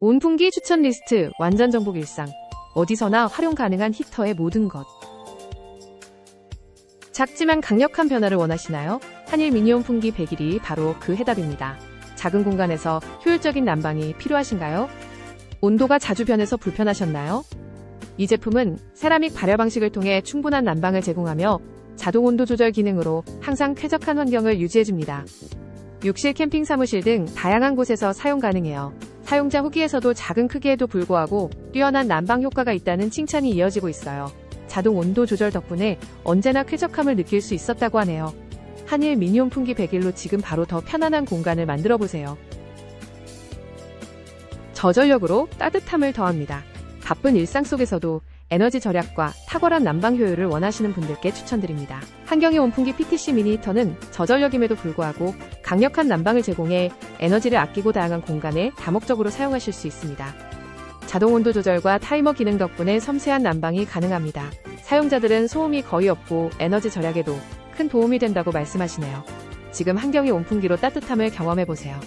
온풍기 추천 리스트 완전 정복 일상 어디서나 활용 가능한 히터의 모든 것 작지만 강력한 변화를 원하시나요? 한일 미니 온풍기 100일이 바로 그 해답입니다. 작은 공간에서 효율적인 난방이 필요하신가요? 온도가 자주 변해서 불편하셨나요? 이 제품은 세라믹 발열 방식을 통해 충분한 난방을 제공하며 자동 온도 조절 기능으로 항상 쾌적한 환경을 유지해줍니다. 욕실, 캠핑 사무실 등 다양한 곳에서 사용 가능해요. 사용자 후기에서도 작은 크기에도 불구하고 뛰어난 난방 효과가 있다는 칭찬이 이어지고 있어요. 자동 온도 조절 덕분에 언제나 쾌적함을 느낄 수 있었다고 하네요. 한일 미니홈 풍기 100일로 지금 바로 더 편안한 공간을 만들어 보세요. 저전력으로 따뜻함을 더합니다. 바쁜 일상 속에서도 에너지 절약과 탁월한 난방 효율을 원하시는 분들께 추천드립니다. 한경의 온풍기 PTC 미니 히터는 저전력임에도 불구하고 강력한 난방을 제공해 에너지를 아끼고 다양한 공간에 다목적으로 사용하실 수 있습니다. 자동 온도 조절과 타이머 기능 덕분에 섬세한 난방이 가능합니다. 사용자들은 소음이 거의 없고 에너지 절약에도 큰 도움이 된다고 말씀하시네요. 지금 한경의 온풍기로 따뜻함을 경험해보세요.